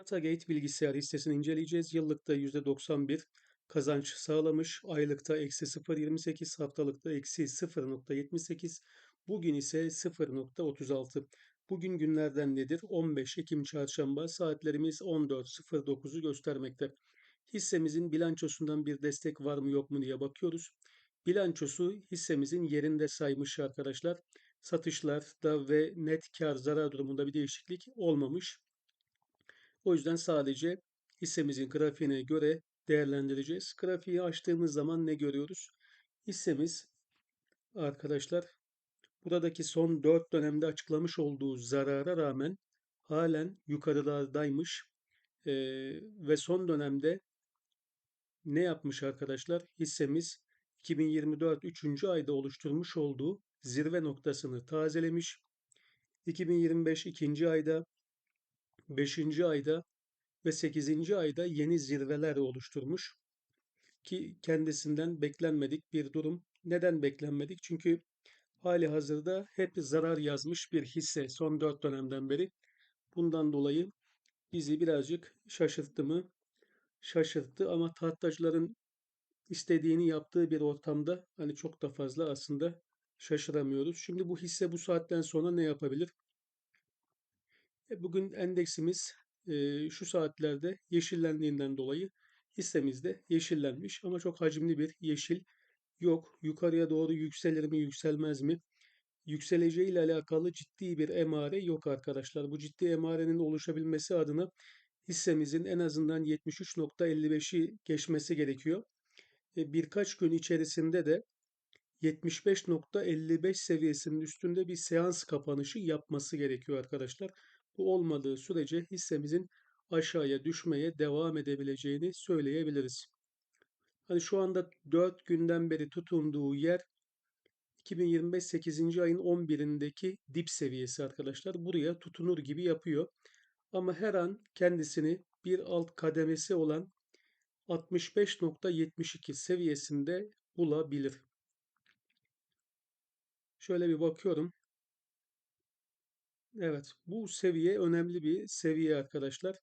Datagate bilgisayar hissesini inceleyeceğiz. Yıllıkta %91 kazanç sağlamış. Aylıkta eksi 0.28, haftalıkta eksi 0.78, bugün ise 0.36. Bugün günlerden nedir? 15 Ekim Çarşamba saatlerimiz 14.09'u göstermekte. Hissemizin bilançosundan bir destek var mı yok mu diye bakıyoruz. Bilançosu hissemizin yerinde saymış arkadaşlar. Satışlarda ve net kar zarar durumunda bir değişiklik olmamış. O yüzden sadece hissemizin grafiğine göre değerlendireceğiz. Grafiği açtığımız zaman ne görüyoruz? Hissemiz arkadaşlar buradaki son 4 dönemde açıklamış olduğu zarara rağmen halen yukarılardaymış. Ee, ve son dönemde ne yapmış arkadaşlar? Hissemiz 2024 3. ayda oluşturmuş olduğu zirve noktasını tazelemiş. 2025 2. ayda 5. ayda ve 8. ayda yeni zirveler oluşturmuş ki kendisinden beklenmedik bir durum. Neden beklenmedik? Çünkü hali hazırda hep zarar yazmış bir hisse son 4 dönemden beri. Bundan dolayı bizi birazcık şaşırttı mı? Şaşırttı ama tahtacıların istediğini yaptığı bir ortamda hani çok da fazla aslında şaşıramıyoruz. Şimdi bu hisse bu saatten sonra ne yapabilir? Bugün endeksimiz şu saatlerde yeşillendiğinden dolayı hissemiz de yeşillenmiş ama çok hacimli bir yeşil yok. Yukarıya doğru yükselir mi yükselmez mi? Yükseleceği ile alakalı ciddi bir emare yok arkadaşlar. Bu ciddi emarenin oluşabilmesi adına hissemizin en azından 73.55'i geçmesi gerekiyor. E, birkaç gün içerisinde de 75.55 seviyesinin üstünde bir seans kapanışı yapması gerekiyor arkadaşlar. Bu olmadığı sürece hissemizin aşağıya düşmeye devam edebileceğini söyleyebiliriz. Hani şu anda 4 günden beri tutunduğu yer 2025 8. ayın 11'indeki dip seviyesi arkadaşlar. Buraya tutunur gibi yapıyor. Ama her an kendisini bir alt kademesi olan 65.72 seviyesinde bulabilir. Şöyle bir bakıyorum. Evet, bu seviye önemli bir seviye arkadaşlar.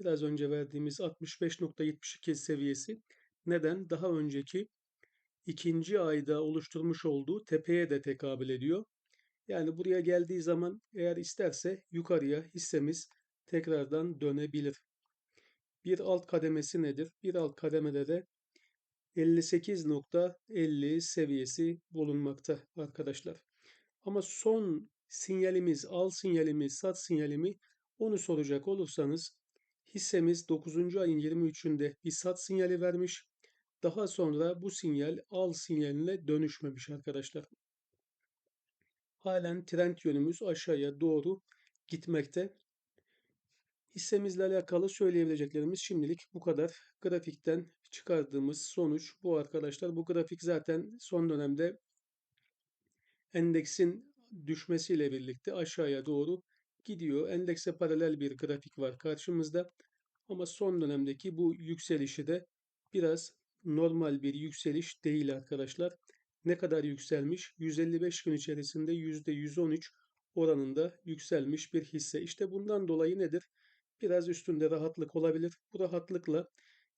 Biraz önce verdiğimiz 65.72 seviyesi neden? Daha önceki ikinci ayda oluşturmuş olduğu tepeye de tekabül ediyor. Yani buraya geldiği zaman eğer isterse yukarıya hissemiz tekrardan dönebilir. Bir alt kademesi nedir? Bir alt kademede de 58.50 seviyesi bulunmakta arkadaşlar. Ama son sinyalimiz, al sinyalimiz, sat sinyalimi onu soracak olursanız hissemiz 9. ayın 23'ünde bir sat sinyali vermiş. Daha sonra bu sinyal al sinyaline dönüşmemiş arkadaşlar. Halen trend yönümüz aşağıya doğru gitmekte. Hissemizle alakalı söyleyebileceklerimiz şimdilik bu kadar. Grafikten çıkardığımız sonuç bu arkadaşlar. Bu grafik zaten son dönemde endeksin düşmesiyle birlikte aşağıya doğru gidiyor. Endekse paralel bir grafik var karşımızda. Ama son dönemdeki bu yükselişi de biraz normal bir yükseliş değil arkadaşlar. Ne kadar yükselmiş? 155 gün içerisinde %113 oranında yükselmiş bir hisse. İşte bundan dolayı nedir? Biraz üstünde rahatlık olabilir. Bu rahatlıkla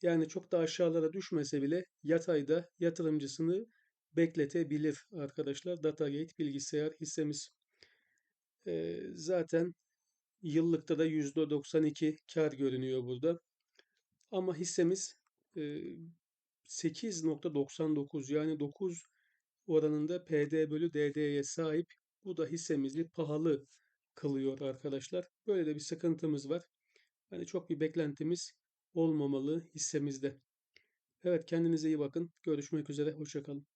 yani çok da aşağılara düşmese bile yatayda yatırımcısını bekletebilir arkadaşlar. Datagate bilgisayar hissemiz. Zaten yıllıkta da %92 kar görünüyor burada. Ama hissemiz e, 8.99 yani 9 oranında PD bölü DD'ye sahip. Bu da hissemizi pahalı kılıyor arkadaşlar. Böyle de bir sıkıntımız var. Hani çok bir beklentimiz olmamalı hissemizde. Evet kendinize iyi bakın. Görüşmek üzere. Hoşçakalın.